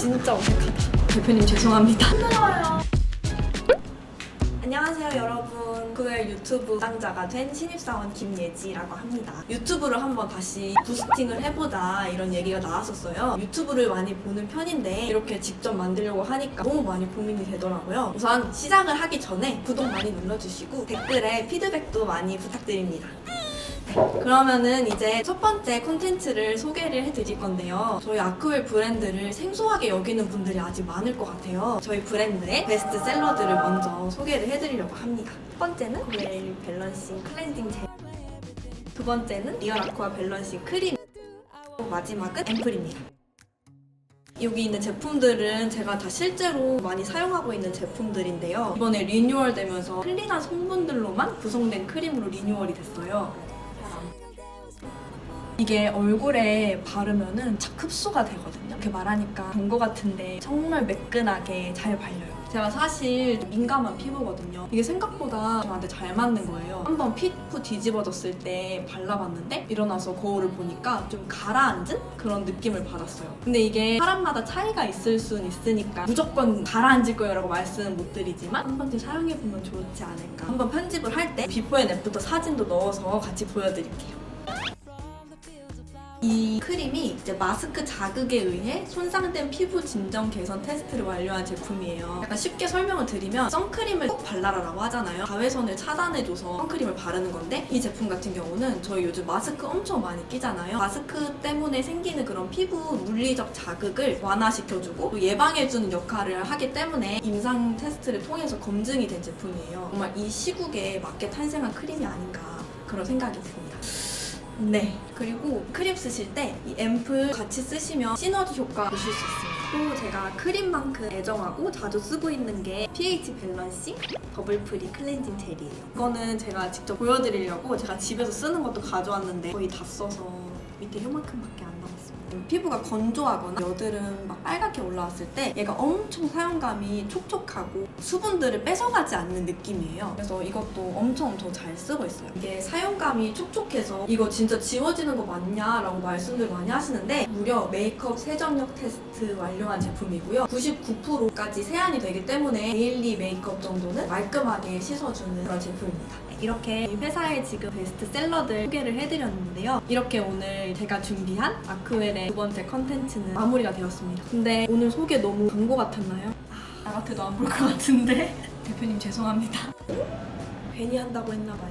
진짜 어색하다. 대표님 죄송합니다. 안녕하세요 여러분. 그의 유튜브 당자가 된 신입사원 김예지라고 합니다. 유튜브를 한번 다시 부스팅을 해보자 이런 얘기가 나왔었어요. 유튜브를 많이 보는 편인데 이렇게 직접 만들려고 하니까 너무 많이 고민이 되더라고요. 우선 시작을 하기 전에 구독 많이 눌러주시고 댓글에 피드백도 많이 부탁드립니다. 네, 그러면은 이제 첫 번째 콘텐츠를 소개를 해드릴 건데요. 저희 아크웰 브랜드를 생소하게 여기는 분들이 아직 많을 것 같아요. 저희 브랜드의 베스트 셀러들을 먼저 소개를 해드리려고 합니다. 첫 번째는 아크웰 밸런싱 클렌징 젤. 두 번째는 리얼 아쿠아 밸런싱 크림. 마지막은 앰플입니다. 여기 있는 제품들은 제가 다 실제로 많이 사용하고 있는 제품들인데요. 이번에 리뉴얼 되면서 클린한 성분들로만 구성된 크림으로 리뉴얼이 됐어요. 이게 얼굴에 바르면은 착 흡수가 되거든요. 이렇게 말하니까 광고 같은데 정말 매끈하게 잘 발려요. 제가 사실 민감한 피부거든요. 이게 생각보다 저한테 잘 맞는 거예요. 한번 피부 뒤집어졌을 때 발라봤는데 일어나서 거울을 보니까 좀 가라앉은 그런 느낌을 받았어요. 근데 이게 사람마다 차이가 있을 수는 있으니까 무조건 가라앉을 거예요 라고 말씀은 못 드리지만 한 번쯤 사용해보면 좋지 않을까. 한번 편집을 할 때 비포 앤 애프터 사진도 넣어서 같이 보여드릴게요. 이 크림이 이제 마스크 자극에 의해 손상된 피부 진정 개선 테스트를 완료한 제품이에요. 약간 쉽게 설명을 드리면 선크림을 꼭 발라라라고 하잖아요. 자외선을 차단해줘서 선크림을 바르는 건데 이 제품 같은 경우는 저희 요즘 마스크 엄청 많이 끼잖아요. 마스크 때문에 생기는 그런 피부 물리적 자극을 완화시켜주고 또 예방해주는 역할을 하기 때문에 임상 테스트를 통해서 검증이 된 제품이에요. 정말 이 시국에 맞게 탄생한 크림이 아닌가 그런 생각이 듭니다. 네. 그리고 크림 쓰실 때 이 앰플 같이 쓰시면 시너지 효과 보실 수 있습니다. 또 제가 크림만큼 애정하고 자주 쓰고 있는 게 pH 밸런싱 더블 프리 클렌징 젤이에요. 이거는 제가 직접 보여드리려고 제가 집에서 쓰는 것도 가져왔는데 거의 다 써서 밑에 요만큼밖에 안 남았습니다. 피부가 건조하거나 여드름 막 빨갛게 올라왔을 때 얘가 엄청 사용감이 촉촉하고 수분들을 뺏어가지 않는 느낌이에요. 그래서 이것도 엄청 더 잘 쓰고 있어요. 이게 사용감이 촉촉해서 이거 진짜 지워지는 거 맞냐? 라고 말씀들 많이 하시는데 무려 메이크업 세정력 테스트 완료한 제품이고요. 99%까지 세안이 되기 때문에 데일리 메이크업 정도는 말끔하게 씻어주는 그런 제품입니다. 이렇게 회사의 지금 베스트셀러들 소개를 해드렸는데요. 이렇게 오늘 제가 준비한 아크웰의 두 번째 컨텐츠는 마무리가 되었습니다. 근데 오늘 소개 너무 광고 같았나요? 아, 나 같아도 안 볼 것 같은데 대표님 죄송합니다. 괜히 한다고 했나봐요.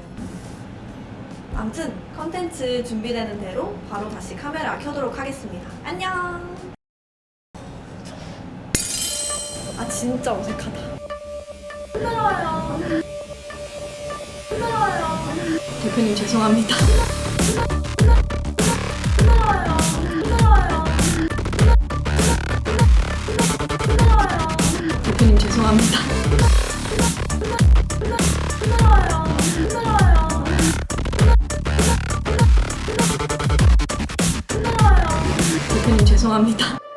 아무튼 컨텐츠 준비되는 대로 바로 다시 카메라 켜도록 하겠습니다. 안녕! 아 진짜 어색하다. 힘들어요. 대표님 죄송합니다. 대표님 죄송합니다. 죄송합니다.